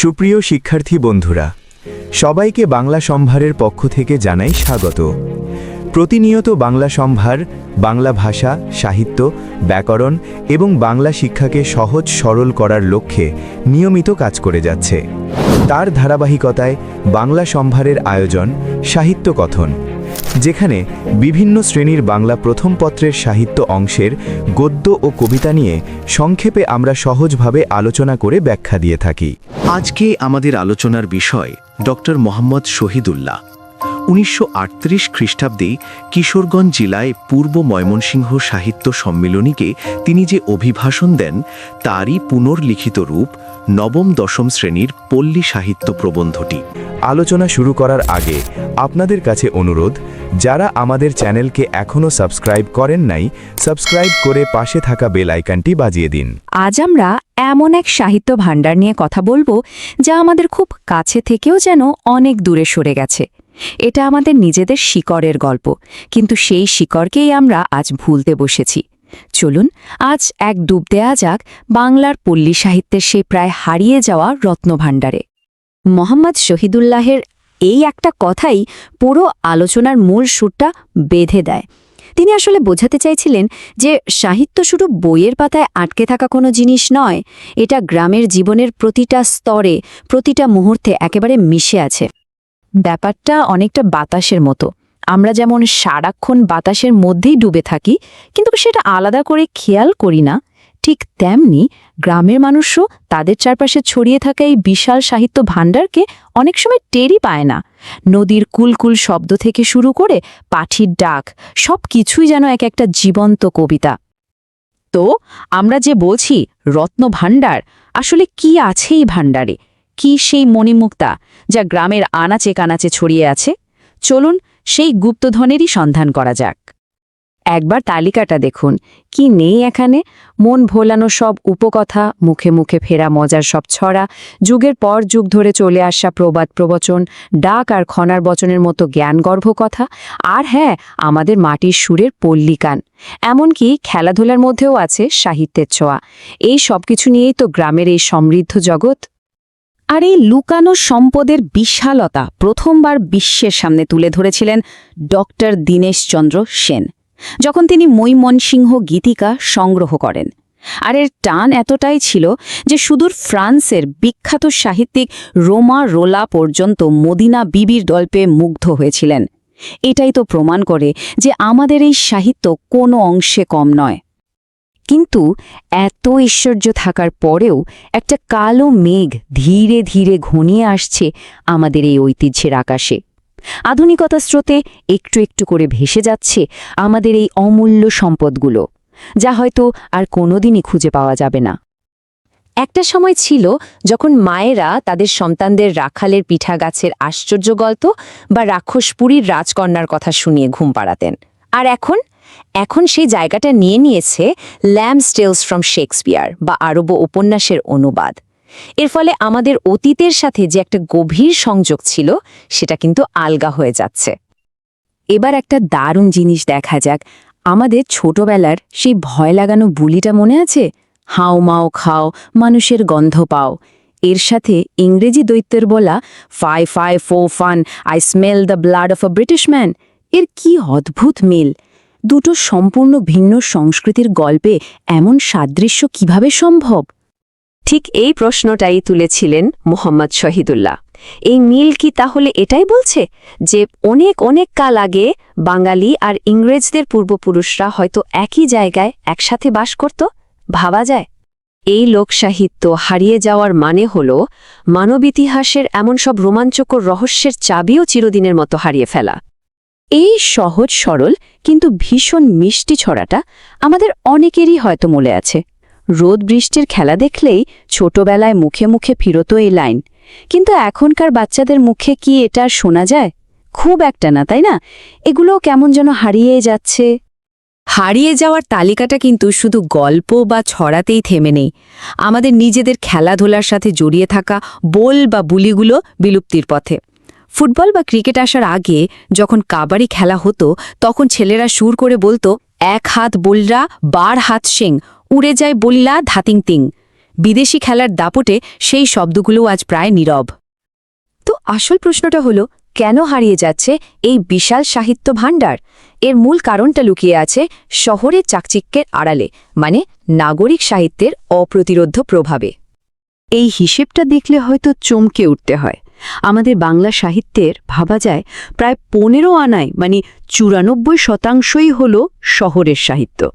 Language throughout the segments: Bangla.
সুপ্রিয় শিক্ষার্থী বন্ধুরা, সবাইকে বাংলা সম্ভারের পক্ষ থেকে জানাই স্বাগত। প্রতিনিয়ত বাংলা সম্ভার, বাংলা ভাষা, সাহিত্য, ব্যাকরণ এবং বাংলা শিক্ষাকে সহজ সরল করার লক্ষ্যে নিয়মিত কাজ করে যাচ্ছে। তার ধারাবাহিকতায় বাংলা সম্ভারের আয়োজন, সাহিত্য কথন। যেখানে বিভিন্ন শ্রেণির বাংলা প্রথম পত্রের সাহিত্য অংশের গদ্য ও কবিতা নিয়ে সংক্ষেপে আমরা সহজভাবে আলোচনা করে ব্যাখ্যা দিয়ে থাকি। আজকে আমাদের আলোচনার বিষয় ডক্টর মোহাম্মদ শহীদুল্লাহ। উনিশশো আটত্রিশ খ্রিস্টাব্দে কিশোরগঞ্জ জেলায় পূর্ব ময়মনসিংহ সাহিত্য সম্মিলনীকে তিনি যে অভিভাষণ দেন তারই পুনর্লিখিত রূপ নবম দশম শ্রেণির পল্লী সাহিত্য প্রবন্ধটি। আলোচনা শুরু করার আগে আপনাদের কাছে অনুরোধ যারা আমাদের চ্যানেলকে এখনও সাবস্ক্রাইব করেন নাই, সাবস্ক্রাইব করে পাশে থাকা বেল আইকনটি বাজিয়ে দিন। আজ আমরা এমন এক সাহিত্য ভাণ্ডার নিয়ে কথা বলব যা আমাদের খুব কাছে থেকেও যেন অনেক দূরে সরে গেছে। এটা আমাদের নিজেদের শিকড়ের গল্প, কিন্তু সেই শিকড়কেই আমরা আজ ভুলতে বসেছি। চলুন, আজ এক ডুব দেয়া যাক বাংলার পল্লী সাহিত্যের সেই প্রায় হারিয়ে যাওয়া রত্নভাণ্ডারে। মোহাম্মদ শহীদুল্লাহের এই একটা কথাই পুরো আলোচনার মূল সুরটা বেঁধে দেয়। তিনি আসলে বোঝাতে চাইছিলেন যে সাহিত্য শুধু বইয়ের পাতায় আটকে থাকা কোনো জিনিস নয়, এটা গ্রামের জীবনের প্রতিটা স্তরে, প্রতিটা মুহূর্তে একেবারে মিশে আছে। ব্যাপারটা অনেকটা বাতাসের মতো। আমরা যেমন সারাক্ষণ বাতাসের মধ্যেই ডুবে থাকি, কিন্তু সেটা আলাদা করে খেয়াল করি না। ঠিক তেমনি গ্রামের মানুষও তাদের চারপাশে ছড়িয়ে থাকা এই বিশাল সাহিত্য ভাণ্ডারকে অনেক সময় টেরই পায় না। নদীর কুলকুল শব্দ থেকে শুরু করে পাঠির ডাক সব কিছুই যেন এক একটা জীবন্ত কবিতা। তো, আমরা যে বলছি রত্ন ভাণ্ডার, আসলে কি আছে এই ভাণ্ডারে? কি সেই মণিমুক্তা যা গ্রামের আনাচে কানাচে ছড়িয়ে আছে? চলুন সেই গুপ্তধনেরই সন্ধান করা যাক। একবার তালিকাটা দেখুন। কি নেই এখানে? মন ভোলানো সব উপকথা, মুখে মুখে ফেরা মজার সব ছড়া, যুগের পর যুগ ধরে চলে আসা প্রবাদ প্রবচন, ডাক আর খনার বচনের মতো জ্ঞানগর্ভ কথা, আর হ্যাঁ আমাদের মাটির সুরের পল্লিকান এমনকি খেলাধুলার মধ্যেও আছে সাহিত্যের ছোঁয়া। এই সব কিছু নিয়েই তো গ্রামের এই সমৃদ্ধ জগৎ। আর এই লুকানো সম্পদের বিশালতা প্রথমবার বিশ্বের সামনে তুলে ধরেছিলেন ডক্টর দীনেশচন্দ্র সেন। যখন তিনি মৈমনসিংহ গীতিকা সংগ্রহ করেন। আর এর টান এতটাই ছিল যে সুদূর ফ্রান্সের বিখ্যাত সাহিত্যিক রোমা রোলা পর্যন্ত মদিনা বিবির দল্পে মুগ্ধ হয়েছিলেন। এটাই তো প্রমাণ করে যে আমাদের এই সাহিত্য কোনো অংশে কম নয়। কিন্তু এত ঐশ্বর্য থাকার পরেও একটা কালো মেঘ ধীরে ধীরে ঘনিয়ে আসছে আমাদের এই ঐতিহ্যের আকাশে। আধুনিকতা স্রোতে একটু একটু করে ভেসে যাচ্ছে আমাদের এই অমূল্য সম্পদগুলো, যা হয়তো আর কোনোদিনই খুঁজে পাওয়া যাবে না। একটা সময় ছিল যখন মায়েরা তাদের সন্তানদের রাখালের পিঠা গাছের আশ্চর্য গল্প বা রাক্ষসপুরীর রাজকন্যার কথা শুনিয়ে ঘুম পাড়াতেন। আর এখন? এখন সেই জায়গাটা নিয়ে নিয়েছে ল্যাম্ব স্টেলস ফ্রম শেক্সপিয়ার বা আরব উপন্যাসের অনুবাদ। এর ফলে আমাদের অতীতের সাথে যে একটা গভীর সংযোগ ছিল, সেটা কিন্তু আলগা হয়ে যাচ্ছে। এবার একটা দারুণ জিনিস দেখা যাক। আমাদের ছোটবেলার সেই ভয় লাগানো বুলিটা মনে আছে? হাও মাও খাও, মানুষের গন্ধ পাও। এর সাথে ইংরেজি দৈত্যের বলা fi fi fo fum I smell the blood of a British man এর কি অদ্ভুত মিল? দুটো সম্পূর্ণ ভিন্ন সংস্কৃতির গল্পে এমন সাদৃশ্য কীভাবে সম্ভব? ঠিক এই প্রশ্নটাই তুলেছিলেন মোহাম্মদ শহীদুল্লাহ। এই মিল কি তাহলে এটাই বলছে যে অনেক অনেক কাল আগে বাঙালি আর ইংরেজদের পূর্বপুরুষরা হয়তো একই জায়গায় একসাথে বাস করত? ভাবা যায়। এই লোকসাহিত্য হারিয়ে যাওয়ার মানে হল মানব ইতিহাসের এমন সব রোমাঞ্চকর রহস্যের চাবিও চিরদিনের মতো হারিয়ে ফেলা। এই সহজ সরল কিন্তু ভীষণ মিষ্টি ছড়াটা আমাদের অনেকেরই হয়তো মনে আছে। রোদ বৃষ্টির খেলা দেখলেই ছোটবেলায় মুখে মুখে ফিরত এই লাইন। কিন্তু এখনকার বাচ্চাদের মুখে কি এটা শোনা যায়? খুব একটা না, তাই না? এগুলো কেমন যেন হারিয়ে যাচ্ছে। হারিয়ে যাওয়ার তালিকাটা কিন্তু শুধু গল্প বা ছড়াতেই থেমে নেই। আমাদের নিজেদের খেলাধুলার সাথে জড়িয়ে থাকা বোল বা বুলিগুলো বিলুপ্তির পথে। ফুটবল বা ক্রিকেট আসার আগে যখন কাবাডি খেলা হতো, তখন ছেলেরা সুর করে বলতো, এক হাত বলরা, বার হাত সেং উড়ে যায় বললা ধাতিং তিং বিদেশি খেলার দাপটে সেই শব্দগুলো আজ প্রায় নীরব। তো আসল প্রশ্নটা হলো, কেন হারিয়ে যাচ্ছে এই বিশাল সাহিত্য ভাণ্ডার? এর মূল কারণটা লুকিয়ে আছে শহরের চাকচিক্যের আড়ালে মানে নাগরিক সাহিত্যের অপ্রতিরোধ্য প্রভাবে। এই হিসেবটা দেখলে হয়তো চমকে উঠতে হয়। আমাদের বাংলা সাহিত্যের, ভাবা যায়, প্রায় পনেরো আনায় মানে চুরানব্বই শতাংশই হল শহরের সাহিত্য।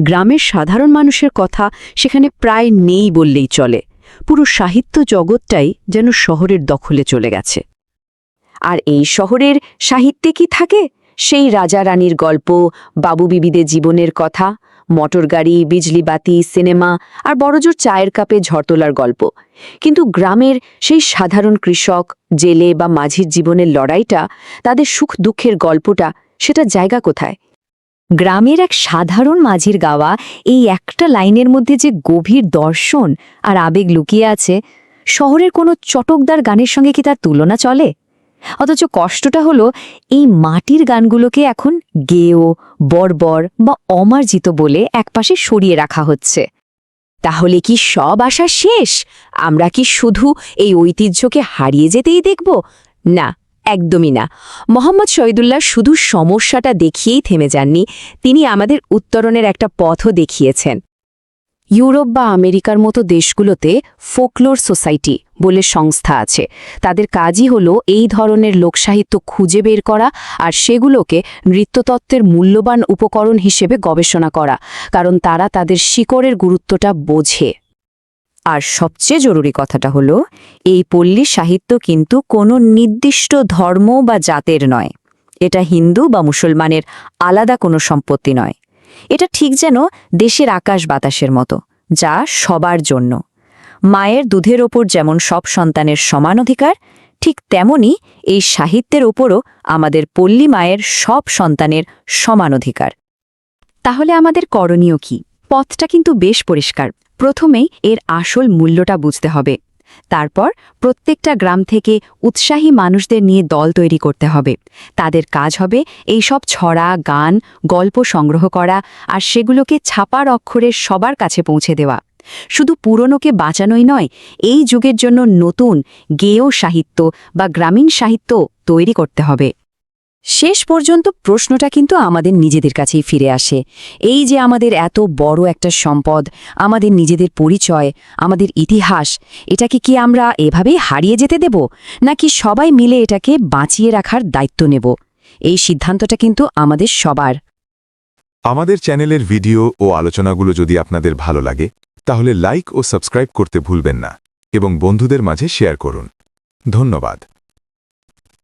গ্রামের সাধারণ মানুষের কথা সেখানে প্রায় নেই বললেই চলে। পুরো সাহিত্য জগৎটাই যেন শহরের দখলে চলে গেছে। আর এই শহরের সাহিত্যে কি থাকে? সেই রাজা রানীর গল্প, বাবু বিবিদের জীবনের কথা মোটরগাড়ি বিজলিবাতি সিনেমা আর বড়জোর চায়ের কাপে ঝড়তোলার গল্প। কিন্তু গ্রামের সেই সাধারণ কৃষক, জেলে বা মাঝির জীবনের লড়াইটা, তাদের সুখ দুঃখের গল্পটা, সেটা জায়গা কোথায়? গ্রামের এক সাধারণ মাঝির গাওয়া এই একটা লাইনের মধ্যে যে গভীর দর্শন আর আবেগ লুকিয়ে আছে, শহরের কোনো চটকদার গানের সঙ্গে কি তার তুলনা চলে? অথচ কষ্টটা হলো এই মাটির গানগুলোকে এখন গেও বর্বর বা অমার্জিত বলে একপাশে সরিয়ে রাখা হচ্ছে। তাহলে কি সব আশা শেষ? আমরা কি শুধু এই ঐতিহ্যকে হারিয়ে যেতেই দেখব? না, একদমই না। মোহাম্মদ শহীদুল্লাহ শুধু সমস্যাটা দেখিয়েই থেমে যাননি, তিনি আমাদের উত্তরণের একটা পথও দেখিয়েছেন। ইউরোপ বা আমেরিকার মতো দেশগুলোতে ফোকলোর সোসাইটি বলে সংস্থা আছে। তাদের কাজই হলো এই ধরনের লোকসাহিত্য খুঁজে বের করা আর সেগুলোকে নৃত্যতত্ত্বের মূল্যবান উপকরণ হিসেবে গবেষণা করা, কারণ তারা তাদের শিকড়ের গুরুত্বটা বোঝে। আর সবচেয়ে জরুরি কথাটা হলো, এই পল্লী সাহিত্য কিন্তু কোনো নির্দিষ্ট ধর্ম বা জাতের নয়। এটা হিন্দু বা মুসলমানের আলাদা কোনো সম্পত্তি নয়। এটা ঠিক যেন দেশের আকাশ বাতাসের মতো, যা সবার জন্য। মায়ের দুধের ওপর যেমন সব সন্তানের সমান অধিকার, ঠিক তেমনি এই সাহিত্যের ওপরও আমাদের পল্লী মায়ের সব সন্তানের সমান অধিকার। তাহলে আমাদের করণীয় কি? পথটা কিন্তু বেশ পরিষ্কার। প্রথমেই এর আসল মূল্যটা বুঝতে হবে। তারপর প্রত্যেকটা গ্রাম থেকে উৎসাহী মানুষদের নিয়ে দল তৈরি করতে হবে। তাদের কাজ হবে এই সব ছড়া, গান, গল্প সংগ্রহ করা আর সেগুলোকে ছাপার অক্ষরে সবার কাছে পৌঁছে দেওয়া। শুধু পুরনোকে বাঁচানোই নয়, এই যুগের জন্য নতুন গেয় সাহিত্য বা গ্রামীণ সাহিত্য তৈরি করতে হবে। শেষ পর্যন্ত প্রশ্নটা কিন্তু আমাদের নিজেদের কাছেই ফিরে আসে। এই যে আমাদের এত বড় একটা সম্পদ, আমাদের নিজেদের পরিচয়, আমাদের ইতিহাস, এটাকে কি আমরা এভাবেই হারিয়ে যেতে দেব? নাকি সবাই মিলে এটাকে বাঁচিয়ে রাখার দায়িত্ব নেব? এই সিদ্ধান্তটা কিন্তু আমাদের সবার। আমাদের চ্যানেলের ভিডিও ও আলোচনাগুলো যদি আপনাদের ভালো লাগে, তাহলে লাইক ও সাবস্ক্রাইব করতে ভুলবেন না এবং বন্ধুদের মাঝে শেয়ার করুন। ধন্যবাদ।